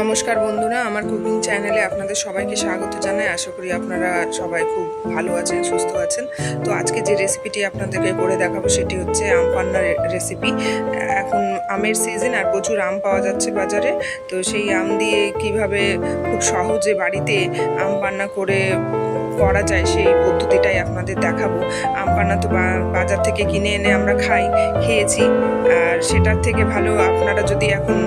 নমস্কার বন্ধুরা, আমার কুকিং চ্যানেলে আপনাদের সবাইকে স্বাগত জানাই। আশা করি আপনারা সবাই খুব ভালো আছেন, সুস্থ আছেন। তো আজকে যে রেসিপিটি আপনাদেরকে করে দেখাবো সেটি হচ্ছে আম পান্নার রেসিপি এখন আমের সিজন আর প্রচুর আম পাওয়া যাচ্ছে বাজারে। তো সেই আম দিয়ে কীভাবে খুব সহজে বাড়িতে আম পান্না করে করা যায় সেই পদ্ধতিটাই আপনাদের দেখাবো। আম পান্না তো বাজার থেকে কিনে এনে আমরা খাই, খেয়েছি। আর সেটার থেকে ভালো আপনারা যদি এখন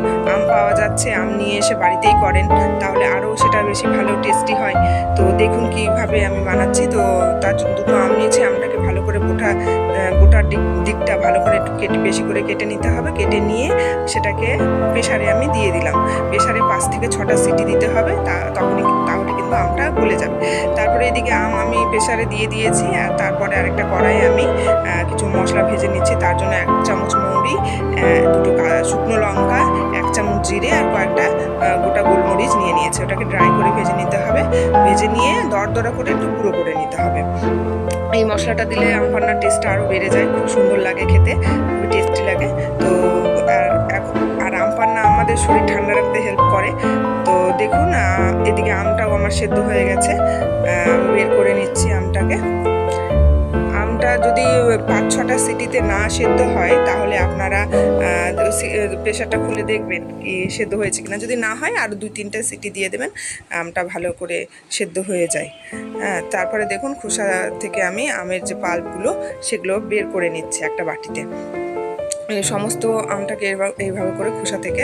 পাওয়া যাচ্ছে আম নিয়ে এসে বাড়িতেই করেন তাহলে আরও সেটা বেশি ভালো টেস্টি হয়। তো দেখুন কীভাবে আমি বানাচ্ছি তো তার জন্য দুটো আম নিয়েছি আমটাকে ভালো করে আহ, গোটার দিক দিকটা ভালো করে একটু কেটে বেশি করে কেটে নিতে হবে কেটে নিয়ে সেটাকে প্রেশারে আমি দিয়ে দিলাম। প্রেশারে পাঁচ থেকে ছটা সিটি দিতে হবে তা তখনই তাহলে কিন্তু আমটা গলে যাবে। তারপরে এদিকে আম আমি প্রেশারে দিয়ে দিয়েছি আর তারপরে আরেকটা কড়াই আমি কিছু মশলা ভেজে নিচ্ছি তার জন্য এক চামচ মৌরি দুটো জিরে আর কয়েকটা গোটা গোলমরিচ নিয়ে নিয়েছে। ওটাকে ড্রাই করে ভেজে নিতে হবে। ভেজে নিয়ে দরদরা করে একটু গুঁড়ো করে নিতে হবে। এই মশলাটা দিলে আম পান্নার টেস্টটা আরও বেড়ে যায়। খুব সুন্দর লাগে খেতে, খুবই টেস্টি লাগে। তো, আর আম পান্না আমাদের শরীর ঠান্ডা রাখতে হেল্প করে। তো দেখুন এদিকে আমটাও আমার সেদ্ধ হয়ে গেছে। বের করে নিচ্ছি আমটাকে। আমটা যদি পাঁচ ছটা সিটিতে না সেদ্ধ হয়, তাহলে আপনারা প্রেশারটা খুলে দেখবেন কি সেদ্ধ হয়েছে কিনা। যদি না হয়, আর দুই তিনটে সিটি দিয়ে দেবেন, আমটা ভালো করে সেদ্ধ হয়ে যায়। হ্যাঁ তারপরে দেখুন খোসা থেকে আমি আমের যে পাল্পগুলো, সেগুলো বের করে নিচ্ছি একটা বাটিতে। সমস্ত আমটাকে এইভাবে করে খোসা থেকে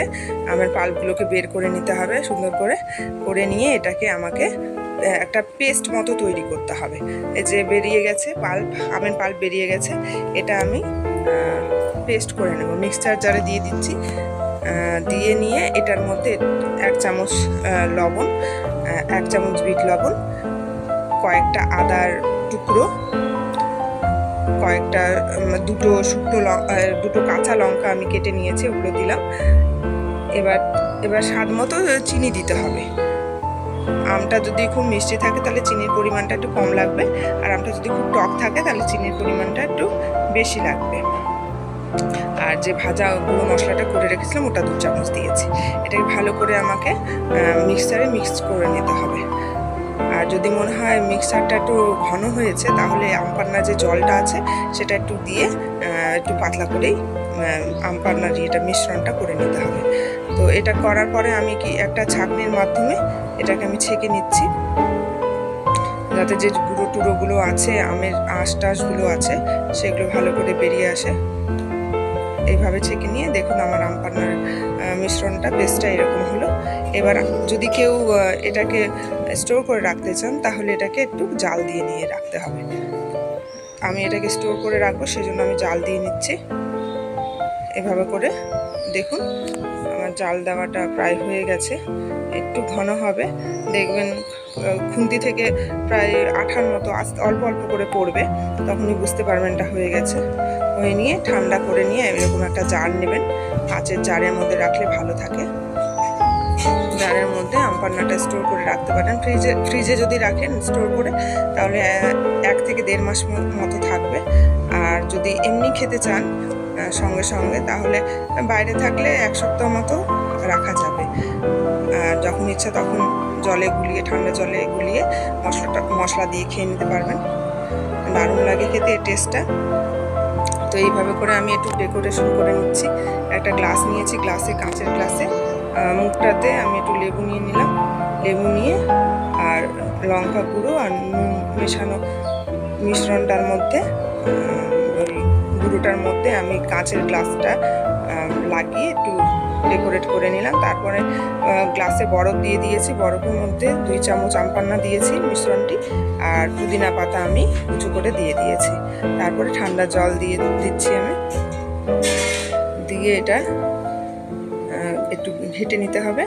আমের পাল্পগুলোকে বের করে নিতে হবে, সুন্দর করে। করে নিয়ে এটাকে আমাকে একটা পেস্ট মতো তৈরি করতে হবে। এই যে বেরিয়ে গেছে পাল্প, আমের পাল্প বেরিয়ে গেছে। এটা আমি পেস্ট করে নেব। মিক্সচার জারে দিয়ে দিচ্ছি। দিয়ে নিয়ে এটার মধ্যে এক চামচ লবণ এক চামচ বিট লবণ, কয়েকটা আদার টুকরো, কয়েকটা দুটো শুকনো দুটো কাঁচা লঙ্কা আমি কেটে নিয়েছি, ওগুলো দিলাম। এবার এবার স্বাদ মতো চিনি দিতে হবে। আমটা যদি খুব মিষ্টি থাকে তাহলে চিনির পরিমাণটা একটু কম লাগবে। আর আমটা যদি খুব টক থাকে তাহলে চিনির পরিমাণটা একটু বেশি লাগবে। আর যে ভাজা গুঁড়ো মশলাটা করে রেখেছিলাম ওটা দু চামচ দিয়েছি। এটাকে ভালো করে আমাকে মিক্সারে মিক্স করে নিতে হবে। আর যদি মনে হয় মিক্সারটা একটু ঘন হয়েছে তাহলে আম পান্নার যে জলটা আছে সেটা একটু দিয়ে একটু পাতলা করেই আহ, আম পান্নার এটা মিশ্রণটা করে নিতে হবে। তো এটা করার পরে আমি কি একটা ছাঁকনির মাধ্যমে এটাকে আমি ছেঁকে নিচ্ছি। যাতে যে গুঁড়ো টুড়োগুলো আছে, আমের আঁশ টাশগুলো আছে, সেগুলো ভালো করে বেরিয়ে আসে। এইভাবে ছেঁকে নিয়ে দেখুন আমার আম পান্নার মিশ্রণটা পেস্টটা এরকম হলো। এবার যদি কেউ এটাকে স্টোর করে রাখতে চান, তাহলে এটাকে একটু জাল দিয়ে নিয়ে রাখতে হবে। আমি এটাকে স্টোর করে রাখব, সেজন্য আমি জাল দিয়ে নিচ্ছি। এভাবে করে দেখুন জাল দেওয়াটা প্রায় হয়ে গেছে। একটু ঘন হবে। দেখবেন খুন্তি থেকে প্রায় আঠার মতো আস্তে, অল্প অল্প করে পড়বে। তখনই বুঝতে পারবেন এটা হয়ে গেছে। হয়ে নিয়ে, ঠান্ডা করে নিয়ে এরকম একটা জার নেবেন। কাঁচের জারের মধ্যে রাখলে ভালো থাকে। জারের মধ্যে আমপান্নাটা স্টোর করে রাখতে পারেন। ফ্রিজে ফ্রিজে যদি রাখেন স্টোর করে, তাহলে এক থেকে দেড় মাস মতো থাকবে। আর যদি এমনি খেতে চান সঙ্গে সঙ্গে, তাহলে বাইরে থাকলে এক সপ্তাহ মতো রাখা যাবে। আর যখন ইচ্ছা তখন জলে গুলিয়ে, ঠান্ডা জলে গুলিয়ে মশলাটা, মশলা দিয়ে খেয়ে নিতে পারবেন। দারুণ লাগে খেতে এই টেস্টটা তো এইভাবে করে আমি একটু ডেকোরেশন করে নিচ্ছি। একটা গ্লাস নিয়েছি গ্লাসে কাঁচের গ্লাসে মুখটাতে আমি একটু লেবু নিয়ে নিলাম। লেবু নিয়ে আর লঙ্কা গুঁড়ো আর নুন মেশানো মিশ্রণটার মধ্যে গুঁড়োটার মধ্যে আমি কাঁচের গ্লাসটা লাগিয়ে একটু ডেকোরেট করে নিলাম। তারপরে গ্লাসে বরফ দিয়ে দিয়েছি। বরফের মধ্যে দুই চামচ আমপান্না দিয়েছি মিশ্রণটি আর পুদিনা পাতা আমি উঁচু করে দিয়ে দিয়েছি। তারপরে ঠান্ডা জল দিয়ে দিচ্ছি আমি। দিয়ে এটা একটু ঘেটে নিতে হবে।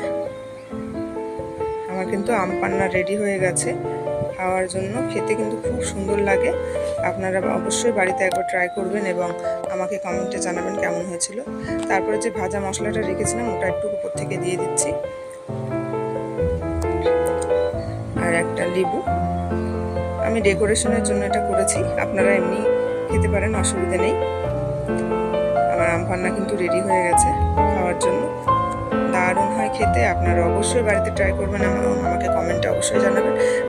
আমার কিন্তু আম পান্না রেডি হয়ে গেছে। খাওয়ার জন্য খেতে কিন্তু খুব সুন্দর লাগে। আপনারা অবশ্যই বাড়িতে একবার ট্রাই করবেন এবং আমাকে কমেন্টে জানাবেন কেমন হয়েছিল। তারপরে যে ভাজা মশলাটা রেখেছিলাম, ওটা একটু উপর থেকে দিয়ে দিচ্ছি। আর একটা লেবু। আমি ডেকোরেশনের জন্য এটা করেছি। আপনারা এমনি খেতে পারেন, অসুবিধা নেই। আমার আম পান্না কিন্তু রেডি হয়ে গেছে খাওয়ার জন্য। দারুণ হয় খেতে, আপনারা অবশ্যই বাড়িতে ট্রাই করবেন আমাকে কমেন্টে অবশ্যই জানাবেন।